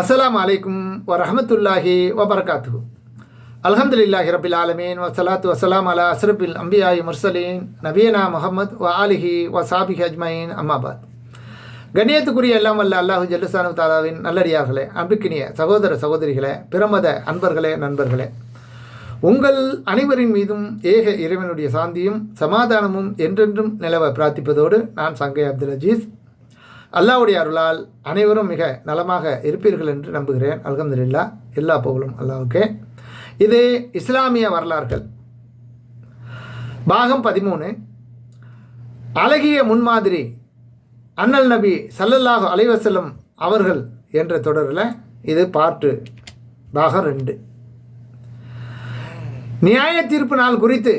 அஸ்லாம் அலைக்கும் வரஹமத்துல்லாஹி வபரகாத்து அல்ஹம்துலில்லாஹி ரபில் ஆலமீன். வசலாத்து வசலாம் அலா அஸ்ரபில் அம்பியாய் முர்சலீன். நபீனா முகமது வ ஆலிஹி வ சாபிஹி அஜ்மயின். அம்மாபாத் கண்ணியத்துக்குரிய எல்லாம் வல்ல அல்லாஹு ஜல்லுசானு தாலாவின் நல்லடியார்களே அன்புக்கினிய சகோதர சகோதரிகளே பிரமத அன்பர்களே நண்பர்களே. உங்கள் அனைவரின் மீதும் ஏக இறைவனுடைய சாந்தியும் சமாதானமும் என்றென்றும் நிலவ பிரார்த்திப்பதோடு நான் சங்கை அப்துல் அஜீஸ். அல்லாவுடைய அருளால் அனைவரும் மிக நலமாக இருப்பீர்கள் என்று நம்புகிறேன். அல்ஹம்துலில்லா எல்லா புகழும் அல்லாவுக்கே இது இஸ்லாமிய வரலாறுகள். பாகம் பதிமூணு. அழகிய முன்மாதிரி அண்ணல் நபி சல்லல்லாஹு அலைவசல்லம் அவர்கள் என்ற தொடரில் இது பார்ட்டு பாகம் ரெண்டு. நியாய தீர்ப்பு நாள் குறித்து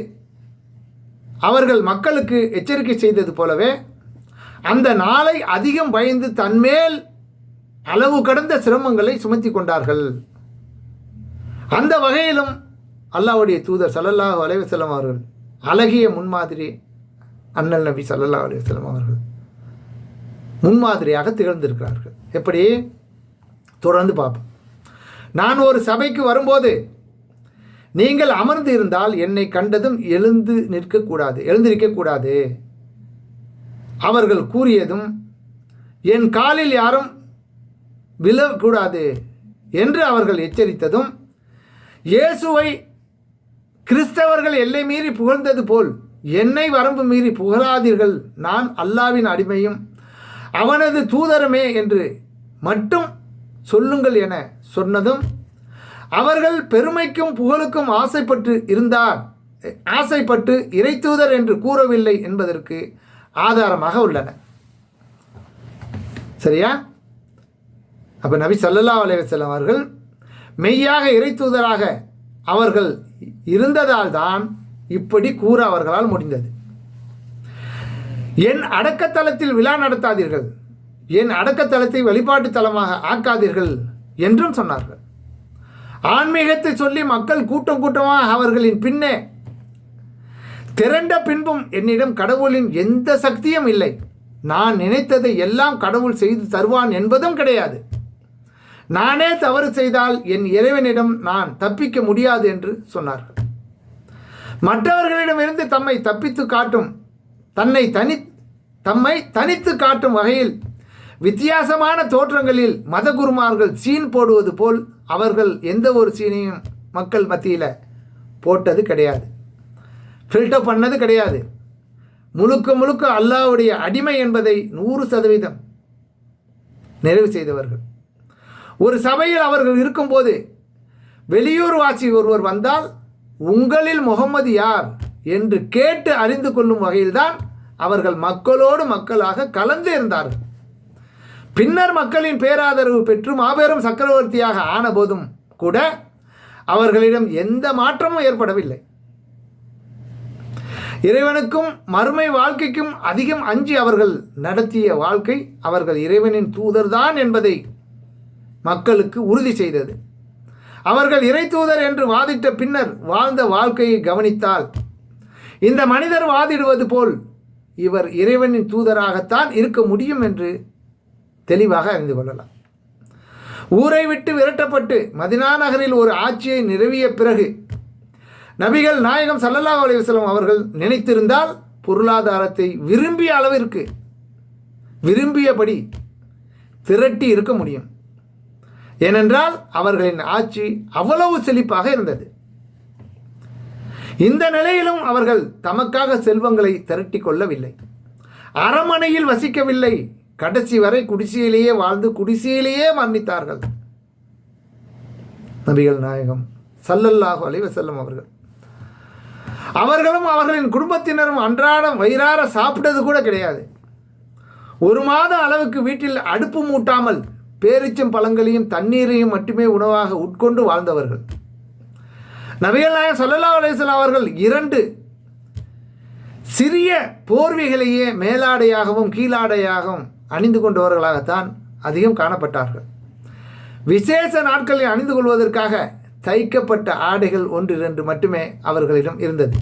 அவர்கள் மக்களுக்கு எச்சரிக்கை செய்தது போலவே அந்த நாளை அதிகம் பயந்து தன்மேல் அளவு கடந்த சிரமங்களை சுமத்தி கொண்டார்கள். அந்த வகையிலும் அல்லாவுடைய தூதர் சல்லல்லாஹ் அலைவசல்லம் அவர்கள் அழகிய முன்மாதிரி அண்ணல் நபி சல்லல்லா அலைவசல்லம் அவர்கள் முன்மாதிரியாக திகழ்ந்திருக்கிறார்கள். எப்படி? தொடர்ந்து பார்ப்போம். நான் ஒரு சபைக்கு வரும்போது நீங்கள் அமர்ந்து இருந்தால் என்னை கண்டதும் எழுந்து நிற்கக்கூடாது எழுந்திருக்கக்கூடாது. அவர்கள் கூறியதும் என் காலில் யாரும் விழக்கூடாது என்று அவர்கள் எச்சரித்ததும் இயேசுவை கிறிஸ்தவர்கள் எல்லை மீறி புகழ்ந்தது போல் என்னை வரம்பு மீறி புகழாதீர்கள். நான் அல்லாவின் அடிமையும் அவனது தூதரமே என்று மட்டும் சொல்லுங்கள் என சொன்னதும் அவர்கள் பெருமைக்கும் புகழுக்கும் ஆசைப்பட்டு இருந்தார். ஆசைப்பட்டு இறைத்தூதர் என்று கூறவில்லை என்பதற்கு ஆதாரமாக உள்ளன. சரியா? அப்போ நபி சல்லல்லா அலைவசல்லம் அவர்கள் மெய்யாக இறைத்தூதராக அவர்கள் இருந்ததால் தான் இப்படி கூற அவர்களால் முடிந்தது. என் அடக்கத்தலத்தில் விழா நடத்தாதீர்கள். என் அடக்கத்தலத்தை வழிபாட்டு தலமாக ஆக்காதீர்கள் என்றும் சொன்னார்கள். ஆன்மீகத்தை சொல்லி மக்கள் கூட்டம் கூட்டமாக அவர்களின் பின்னே திரண்ட பின்பும் என்னிடம் கடவுளின் எந்த சக்தியும் இல்லை. நான் நினைத்ததை எல்லாம் கடவுள் செய்து தருவான் என்பதும் கிடையாது. நானே தவறு செய்தால் என் இறைவனிடம் நான் தப்பிக்க முடியாது என்று சொன்னார்கள். மற்றவர்களிடமிருந்து தம்மை தப்பித்து காட்டும் தன்னை தனி தம்மை தனித்து காட்டும் வகையில் வித்தியாசமான தோற்றங்களில் மதகுருமார்கள் சீன் போடுவது போல் அவர்கள் எந்த ஒரு சீனையும் மக்கள் மத்தியில் போட்டது கிடையாது. ஃபில்டர் பண்ணது கிடையாது. முழுக்க முழுக்க அல்லாவுடைய அடிமை என்பதை நூறு சதவீதம் நிறைவு செய்தவர்கள். ஒரு சபையில் அவர்கள் இருக்கும்போது வெளியூர் வாசி ஒருவர் வந்தால் உங்களில் முகம்மது யார்? என்று கேட்டு அறிந்து கொள்ளும் வகையில்தான் அவர்கள் மக்களோடு மக்களாக கலந்து இருந்தார்கள். பின்னர் மக்களின் பேராதரவு பெற்று மாபெரும் சக்கரவர்த்தியாக ஆனபோதும் கூட அவர்களிடம் எந்த மாற்றமும் ஏற்படவில்லை. இறைவனுக்கும் மறுமை வாழ்க்கைக்கும் அதிகம் அஞ்சி அவர்கள் நடத்திய வாழ்க்கை அவர்கள் இறைவனின் தூதர்தான் என்பதை மக்களுக்கு உறுதி செய்தது. அவர்கள் இறை தூதர் என்று வாதிட்ட பின்னர் வாழ்ந்த வாழ்க்கையை கவனித்தால் இந்த மனிதர் வாதிடுவது போல் இவர் இறைவனின் தூதராகத்தான் இருக்க முடியும் என்று தெளிவாக அறிந்து கொள்ளலாம். ஊரை விட்டு விரட்டப்பட்டு மதினா நகரில் ஒரு ஆட்சியை நிறுவிய பிறகு நபிகள் நாயகம் சல்லல்லா அலைவசலம் அவர்கள் நினைத்திருந்தால் பொருளாதாரத்தை விரும்பிய அளவிற்கு விரும்பியபடி திரட்டி இருக்க முடியும். ஏனென்றால் அவர்களின் ஆட்சி அவ்வளவு செழிப்பாக இருந்தது. இந்த நிலையிலும் அவர்கள் தமக்காக செல்வங்களை திரட்டி கொள்ளவில்லை. அரமனையில் வசிக்கவில்லை. கடைசி வரை குடிசையிலேயே வாழ்ந்து குடிசையிலேயே மன்னித்தார்கள் நபிகள் நாயகம் சல்லல்லாஹு அலைவசல்லம் அவர்கள். அவர்களும் அவர்களின் குடும்பத்தினரும் அன்றாடம் வயிறார சாப்பிட்டது கூட கிடையாது. ஒரு மாத அளவுக்கு வீட்டில் அடுப்பு மூட்டாமல் பேரிச்சம் பழங்களையும் தண்ணீரையும் மட்டுமே உணவாக உட்கொண்டு வாழ்ந்தவர்கள். நபிகள் நாயகம் சொல்லல்லா அலிஸ்லாம் அவர்கள் இரண்டு சிறிய போர்வைகளையே மேலாடையாகவும் கீழாடையாகவும் அணிந்து கொண்டவர்களாகத்தான் அதிகம் காணப்பட்டார்கள். விசேஷ நாட்களில் அணிந்து கொள்வதற்காக தைக்கப்பட்ட ஆடைகள் ஒன்று இரண்டு மட்டுமே அவர்களிடம் இருந்தது.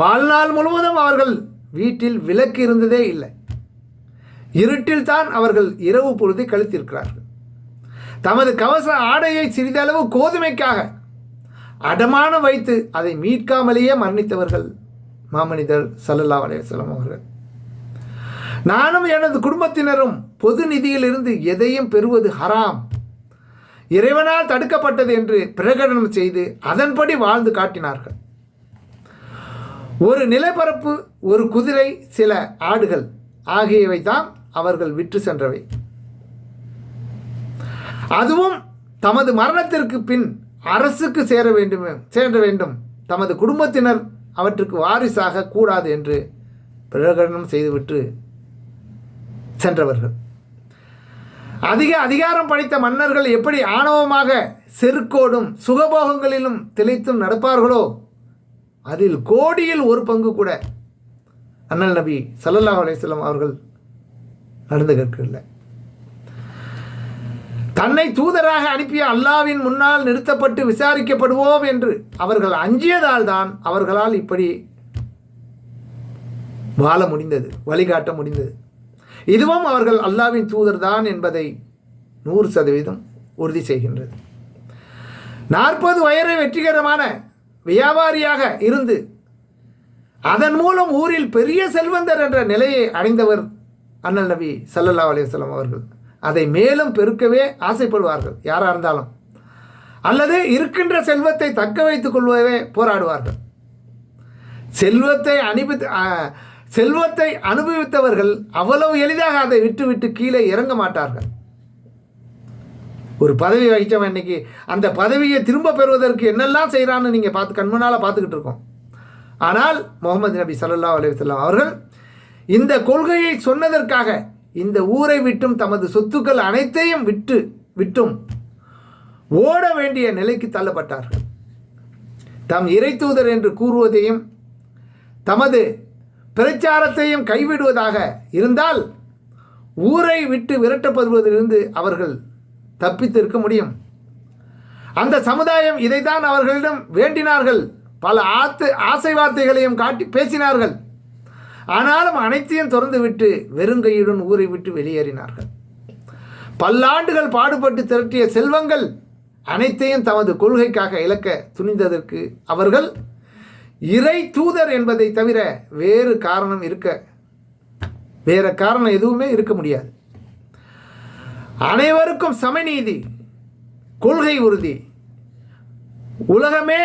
வாழ்நாள் முழுவதும் அவர்கள் வீட்டில் விளக்கு இருந்ததே இல்லை. இருட்டில் தான் அவர்கள் இரவு பொழுதை கழித்திருக்கிறார்கள். தமது கவச ஆடையை சிறிதளவு கோதுமைக்காக அடமானம் வைத்து அதை மீட்காமலேயே மரணித்தவர்கள் மாமனிதர் சல்லல்லா அலையம் அவர்கள். நானும் எனது குடும்பத்தினரும் பொது நிதியிலிருந்து எதையும் பெறுவது ஹராம். இறைவனால் தடுக்கப்பட்டது என்று பிரகடனம் செய்து அதன்படி வாழ்ந்து காட்டினார்கள். ஒரு நிலப்பரப்பு ஒரு குதிரை சில ஆடுகள் ஆகியவை தான் அவர்கள் விற்று சென்றவை. அதுவும் தமது மரணத்திற்கு பின் அரசுக்கு சேர வேண்டும் சேர வேண்டும். தமது குடும்பத்தினர் அவற்றுக்கு வாரிசாக கூடாது என்று பிரகடனம் செய்துவிட்டு சென்றவர்கள். அதிக அதிகாரம் படைத்த மன்னர்கள் எப்படி ஆணவமாக செருக்கோடும் சுகபோகங்களிலும் திளைத்தும் நடப்பார்களோ அதில் கோடியில் ஒரு பங்கு கூட அண்ணல் நபி சல்லல்லாஹ் அலையம் அவர்கள் நடந்து கேட்கவில்லை. தன்னை தூதராக அனுப்பிய அல்லாவின் முன்னால் நிறுத்தப்பட்டு விசாரிக்கப்படுவோம் என்று அவர்கள் அஞ்சியதால் தான் அவர்களால் இப்படி வாழ முடிந்தது வழிகாட்ட முடிந்தது. இதுவும் அவர்கள் அல்லாவின் தூதர் தான் என்பதை நூறு சதவீதம் உறுதி செய்கின்றது. நாற்பது வயதை வெற்றிகரமான வியாபாரியாக இருந்து அதன் மூலம் ஊரில் பெரிய செல்வந்தர் என்ற நிலையை அடைந்தவர் அண்ணல் நபி சல்லல்லா அலையம் அவர்கள். அதை மேலும் பெருக்கவே ஆசைப்படுவார்கள் யாராக இருந்தாலும். அல்லது இருக்கின்ற செல்வத்தை தக்க வைத்துக் கொள்வதே போராடுவார்கள். செல்வத்தை அனுப்பி செல்வத்தை அனுபவித்தவர்கள் அவ்வளவு எளிதாக அதை விட்டுவிட்டு கீழே இறங்க மாட்டார்கள். ஒரு பதவி வகித்தவன் இன்னைக்கு அந்த பதவியை திரும்ப பெறுவதற்கு என்னெல்லாம் செய்கிறான்னு நீங்கள் பார்த்து கண்முன்னால் பார்த்துக்கிட்டு இருக்கோம். ஆனால் முகமது நபி சல்லா அலுவலாம் அவர்கள் இந்த கொள்கையை சொன்னதற்காக இந்த ஊரை விட்டும் தமது சொத்துக்கள் அனைத்தையும் விட்டு விட்டும் ஓட வேண்டிய நிலைக்கு தள்ளப்பட்டார்கள். தம் இறை தூதர் என்று கூறுவதையும் தமது பிரச்சாரத்தையும் கைவிடுவதாக இருந்தால் ஊரை விட்டு விரட்டப்படுவதிலிருந்து அவர்கள் தப்பித்திருக்க முடியும். அந்த சமுதாயம் இதைத்தான் அவர்களிடம் வேண்டினார்கள். பல ஆத்து ஆசை வார்த்தைகளையும் காட்டி பேசினார்கள். ஆனாலும் அனைத்தையும் திறந்துவிட்டு வெறுங்கையுடன் ஊரை விட்டு வெளியேறினார்கள். பல்லாண்டுகள் பாடுபட்டு திரட்டிய செல்வங்கள் அனைத்தையும் தமது கொள்கைக்காக இழக்க துணிந்ததற்கு அவர்கள் இறை தூதர் என்பதை தவிர வேறு காரணம் இருக்க வேறு காரணம் எதுவுமே இருக்க முடியாது. அனைவருக்கும் சமநீதி கொள்கை உறுதி. உலகமே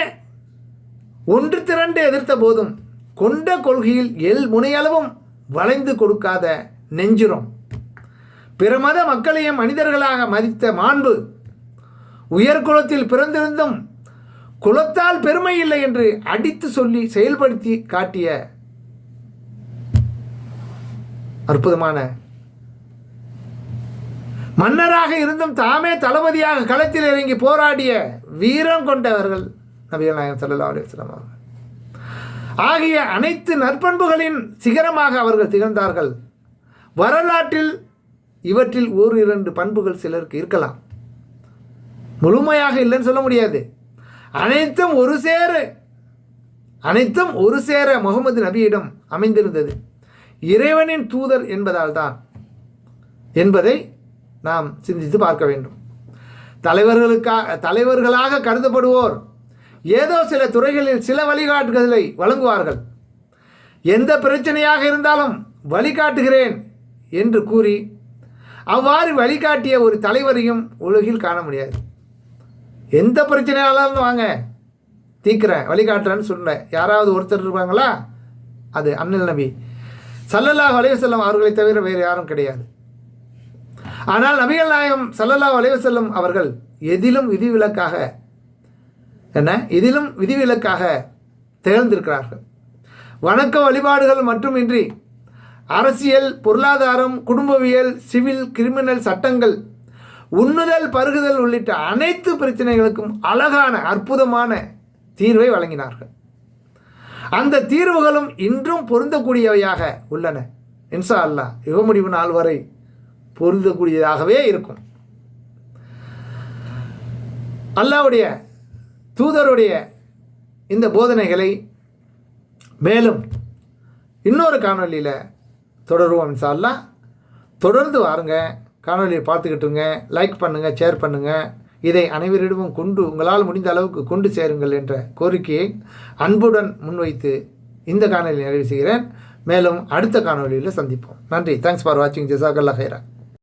ஒன்று திரண்டு எதிர்த்த போதும் கொண்ட கொள்கையில் எல் முனையளவும் வளைந்து கொடுக்காத நெஞ்சுரம் பிற மத மக்களையும் மனிதர்களாக மதித்த மாண்பு உயர்குலத்தில் பிறந்திருந்தும் குலத்தால் பெருமை இல்லை என்று அடித்து சொல்லி செயல்படுத்தி காட்டிய அற்புதமான மன்னராக இருந்தும் தாமே தளபதியாக களத்தில் இறங்கி போராடிய வீரம் கொண்டவர்கள் நபிகள் நாயகம் சல்லா அலுவலாம் அவர்கள். ஆகிய அனைத்து நற்பண்புகளின் சிகரமாக அவர்கள் திகழ்ந்தார்கள். வரலாற்றில் இவற்றில் ஓர் இரண்டு பண்புகள் சிலருக்கு இருக்கலாம். முழுமையாக இல்லைன்னு சொல்ல முடியாது. அனைத்தும் ஒரு சேர. அனைத்தும் ஒரு சேர முகமது நபியிடம் அமைந்திருந்தது. இறைவனின் தூதர் என்பதால் தான் என்பதை நாம் சிந்தித்து பார்க்க வேண்டும். தலைவர்களுக்காக தலைவர்களாக கருதப்படுவோர் ஏதோ சில துறைகளில் சில வழிகாட்டுதலை வழங்குவார்கள். எந்த பிரச்சனையாக இருந்தாலும் வழிகாட்டுகிறேன் என்று கூறி அவ்வாறு வழிகாட்டிய ஒரு தலைவரையும் உலகில் காண முடியாது. எந்த பிரச்சனையாலும் வாங்க. தீக்கிறேன் வழிகாட்டுறேன்னு சொன்னேன். யாராவது ஒருத்தர் இருப்பாங்களா? அது அண்ணல் நபி. சல்லல்லாஹ் அலைவசல்லம் அவர்களை தவிர வேறு யாரும் கிடையாது. ஆனால் நபிகள் நாயகம் சல்லல்லாஹ் அலைவசல்லம் அவர்கள் எதிலும் விதிவிலக்காக என்ன? இதிலும் விதிவிலக்காக திகழ்ந்திருக்கிறார்கள். வணக்க வழிபாடுகள் மட்டுமின்றி அரசியல் பொருளாதாரம் குடும்பவியல் சிவில் கிரிமினல் சட்டங்கள் உண்ணுதல் பருகுதல் உள்ளிட்ட அனைத்து பிரச்சனைகளுக்கும் அழகான அற்புதமான தீர்வை வழங்கினார்கள். அந்த தீர்வுகளும் இன்றும் பொருந்தக்கூடியவையாக உள்ளன. இன்சா அல்லா யுக முடிவு நாள் வரை பொருந்தக்கூடியதாகவே இருக்கும். அல்லாவுடைய தூதருடைய இந்த போதனைகளை மேலும் இன்னொரு காணொலியில் தொடருவோம் இன்ஷா அல்லாஹ் தொடர்ந்து வாருங்கள் காணொலியை பார்த்துக்கிட்டுங்க லைக் பண்ணுங்கள் ஷேர் பண்ணுங்கள் இதை அனைவரிடமும் கொண்டு உங்களால் முடிந்த அளவுக்கு கொண்டு சேருங்கள் என்ற கோரிக்கையை அன்புடன் முன்வைத்து இந்த காணொலியை நிறைவு செய்கிறேன். மேலும் அடுத்த காணொலியில் சந்திப்போம். நன்றி. தேங்க்ஸ் ஃபார் வாட்சிங் ஜெசாகல்லா ஹைரா.